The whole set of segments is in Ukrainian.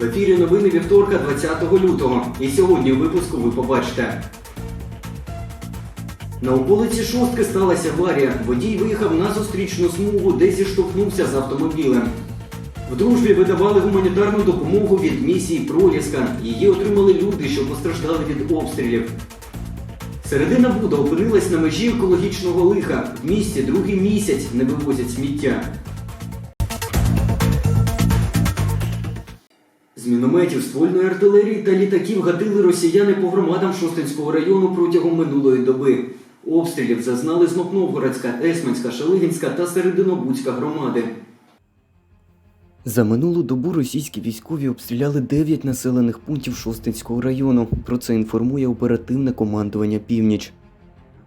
В ефірі новини вівторка 20 лютого. І сьогодні у випуску ви побачите. На околиці шостки сталася аварія. Водій виїхав на зустрічну смугу, де зіштовхнувся з автомобілем. В дружбі видавали гуманітарну допомогу від місії Проліска. Її отримали люди, що постраждали від обстрілів. Середина Буда опинилась на межі екологічного лиха. В місті другий місяць не вивозять сміття. З мінометів, ствольної артилерії та літаків гатили росіяни по громадам Шостинського району протягом минулої доби. Обстрілів зазнали Знопновгородська, Есменська, Шалигінська та Серединобудська громади. За минулу добу російські військові обстріляли 9 населених пунктів Шостинського району. Про це інформує оперативне командування Північ.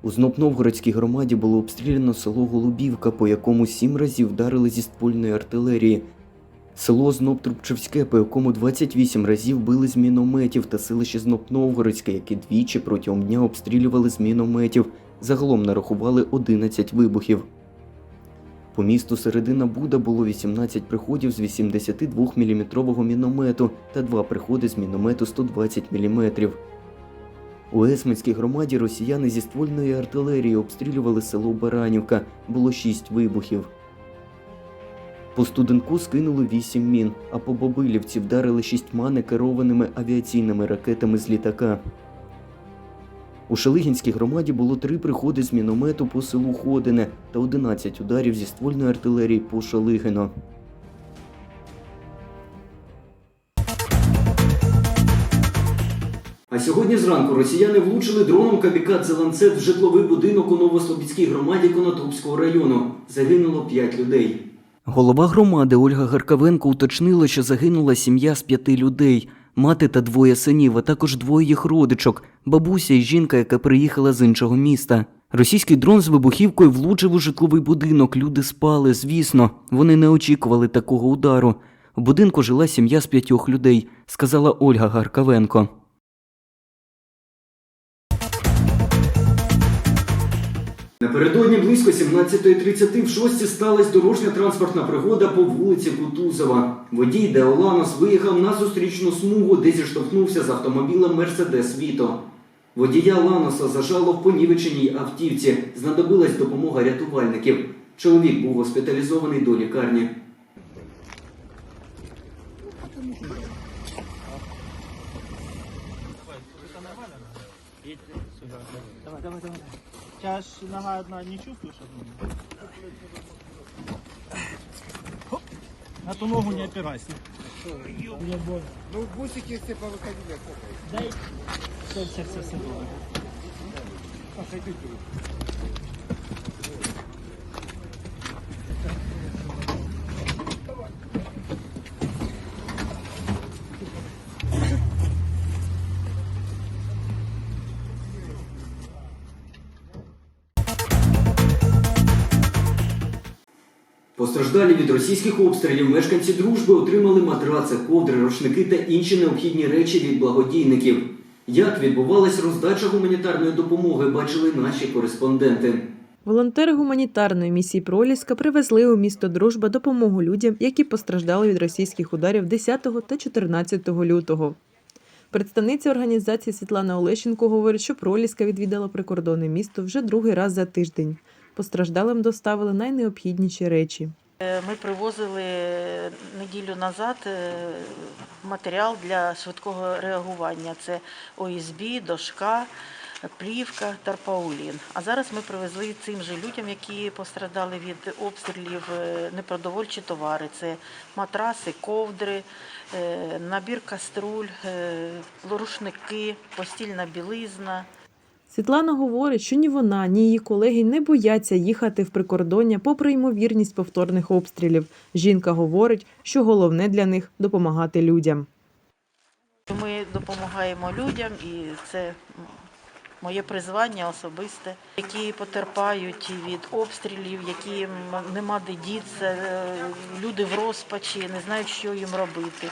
У Знопновгородській громаді було обстріляно село Голубівка, по якому сім разів вдарили зі ствольної артилерії. Село Зноптрубчевське, по якому 28 разів били з мінометів, та селище Знопновгородське, які двічі протягом дня обстрілювали з мінометів. Загалом нарахували 11 вибухів. По місту Середина Буда було 18 приходів з 82 мм міномету та 2 приходи з міномету 120 мм. У Есменській громаді росіяни зі ствольної артилерії обстрілювали село Баранівка. Було 6 вибухів. По студенку скинули 8 мін, а по Бобилівці вдарили шістьма некерованими авіаційними ракетами з літака. У Шелигінській громаді було три приходи з міномету по селу Ходине та 11 ударів зі ствольної артилерії по Шалигино. А сьогодні зранку росіяни влучили дроном камікадзе ланцет в житловий будинок у Новослобідській громаді Конотопського району. Загинуло 5 людей. Голова громади Ольга Гаркавенко уточнила, що загинула сім'я з п'яти людей. Мати та двоє синів, а також двоє їх родичок, бабуся і жінка, яка приїхала з іншого міста. Російський дрон з вибухівкою влучив у житловий будинок. Люди спали, звісно. Вони не очікували такого удару. У будинку жила сім'я з п'ятьох людей, сказала Ольга Гаркавенко. Напередодні близько 17.30 в шості сталася дорожня транспортна пригода по вулиці Кутузова. Водій Деоланос виїхав на зустрічну смугу, де зіштовхнувся з автомобілем Мерседес Віто. Водія Ланоса зажало в понівеченій автівці. Знадобилась допомога рятувальників. Чоловік був госпіталізований до лікарні. Давай, давай, давай. Тебя ж нога одна не чувствуешь одну? Хоп. На ту ногу не опирайся. Мне больно. Ну, бусики все повыходили. Дай. Все, все, все, все. Постраждалі від російських обстрілів мешканці дружби отримали матраци, ковдри, рушники та інші необхідні речі від благодійників. Як відбувалась роздача гуманітарної допомоги, бачили наші кореспонденти. Волонтери гуманітарної місії Проліска привезли у місто Дружба допомогу людям, які постраждали від російських ударів 10 та 14 лютого. Представниця організації Світлана Олещенко говорить, що Проліска відвідала прикордонне місто вже другий раз за тиждень. Постраждалим доставили найнеобхідніші речі. Е, Ми привозили неділю назад е, матеріал для швидкого реагування. Це ОСБ, дошка, плівка, тарпаулін. А зараз ми привезли цим же людям, які пострадали від обстрілів, е, непродовольчі товари. Це матраси, ковдри, е, набір каструль, е, рушники, постільна білизна. Світлана говорить, що ні вона, ні її колеги не бояться їхати в прикордоння попри ймовірність повторних обстрілів. Жінка говорить, що головне для них допомагати людям. Ми допомагаємо людям, і це моє призвання особисте, які потерпають від обстрілів, яким нема де діться, е, люди в розпачі, не знають, що їм робити.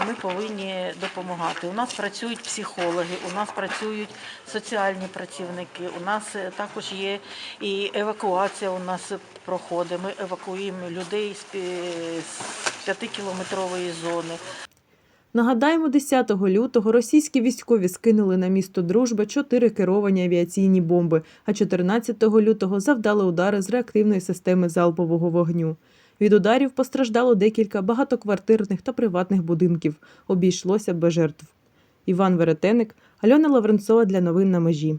І ми повинні допомагати. У нас працюють психологи, у нас працюють соціальні працівники. У нас е, також є і евакуація. У нас проходить. Ми евакуюємо людей з п'ятикілометрової зони. Нагадаємо, 10 лютого російські військові скинули на місто Дружба чотири керовані авіаційні бомби, а 14 лютого завдали удари з реактивної системи залпового вогню. Від ударів постраждало декілька багатоквартирних та приватних будинків. Обійшлося без жертв. Іван Веретеник, Альона Лавренцова для новин на межі.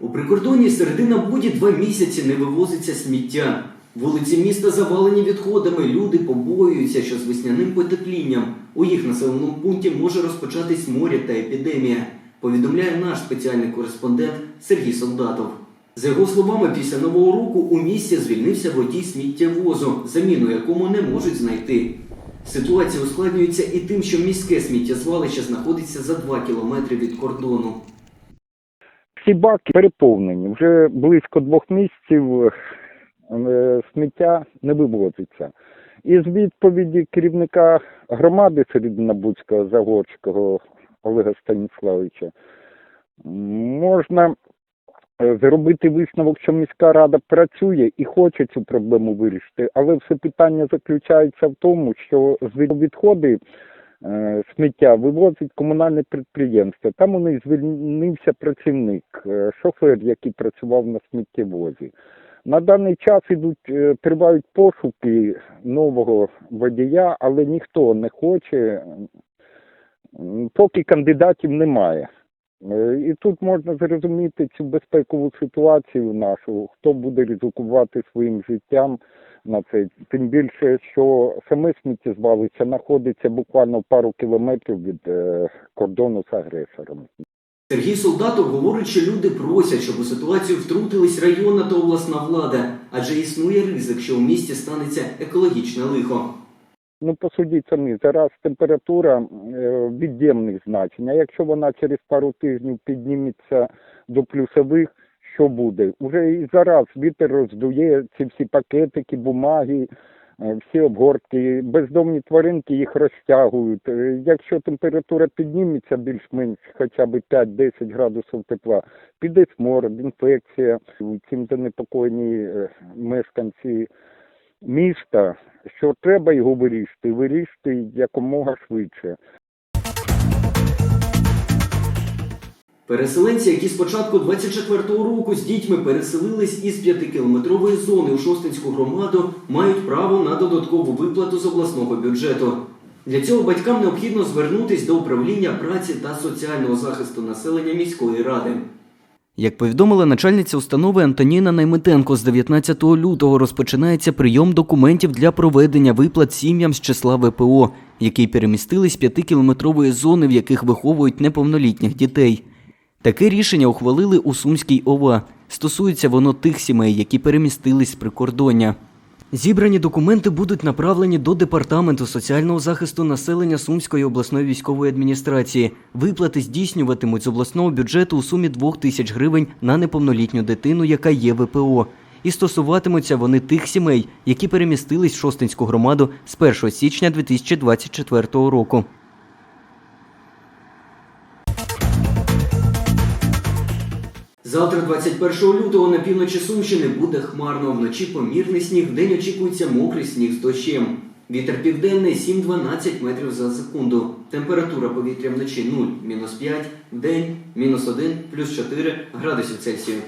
У прикордонній середина буді два місяці не вивозиться сміття. Вулиці міста завалені відходами. Люди побоюються, що з весняним потеплінням у їх населеному пункті може розпочатись море та епідемія. Повідомляє наш спеціальний кореспондент Сергій Солдатов. За його словами, після нового року у місті звільнився водій сміттєвозу, заміну якому не можуть знайти. Ситуація ускладнюється і тим, що міське сміттєзвалище знаходиться за 2 кілометри від кордону. Всі баки переповнені. Вже близько двох місяців сміття не вивозиться. І з відповіді керівника громади Серединобудського Загорського Олега Станіславовича можна е, зробити висновок, що міська рада працює і хоче цю проблему вирішити, але все питання заключається в тому, що відходи е, сміття вивозить комунальне підприємство. Там у них звільнився працівник, е, шофер, який працював на сміттєвозі. На даний час ідуть, е, тривають пошуки нового водія, але ніхто не хоче, поки кандидатів немає. Е, І тут можна зрозуміти цю безпекову ситуацію нашу, хто буде ризикувати своїм життям на це. Тим більше, що саме сміттєзвалище знаходиться буквально пару кілометрів від е, кордону з агресором. Сергій Солдатов говорить, що люди просять, щоб у ситуацію втрутились районна та обласна влада, адже існує ризик, що у місті станеться екологічне лихо. Ну, посудіть самі, зараз температура е, від'ємних значень. А якщо вона через пару тижнів підніметься до плюсових, що буде? Уже і зараз вітер роздує ці всі пакетики, бумаги, всі обгортки, бездомні тваринки їх розтягують. Е, Якщо температура підніметься більш-менш хоча б 5-10 градусів тепла, піде смород, інфекція. Цим занепокоєні е, мешканці міста, що треба його вирішити, вирішити якомога швидше. Переселенці, які з початку 24-го року з дітьми переселились із 5-кілометрової зони у Шостинську громаду, мають право на додаткову виплату з обласного бюджету. Для цього батькам необхідно звернутись до управління праці та соціального захисту населення міської ради. Як повідомила начальниця установи Антоніна Наймитенко, з 19 лютого розпочинається прийом документів для проведення виплат сім'ям з числа ВПО, які перемістились з 5-кілометрової зони, в яких виховують неповнолітніх дітей. Таке рішення ухвалили у Сумській ОВА. Стосується воно тих сімей, які перемістились з прикордоння. Зібрані документи будуть направлені до Департаменту соціального захисту населення Сумської обласної військової адміністрації. Виплати здійснюватимуть з обласного бюджету у сумі 2 тисяч гривень на неповнолітню дитину, яка є ВПО. І стосуватимуться вони тих сімей, які перемістились в Шостинську громаду з 1 січня 2024 року. Завтра, 21 лютого, на півночі Сумщини буде хмарно. Вночі помірний сніг, вдень очікується мокрий сніг з дощем. Вітер південний 7-12 метрів за секунду. Температура повітря вночі 0, мінус 5, вдень мінус 1, плюс 4 градусів Цельсію.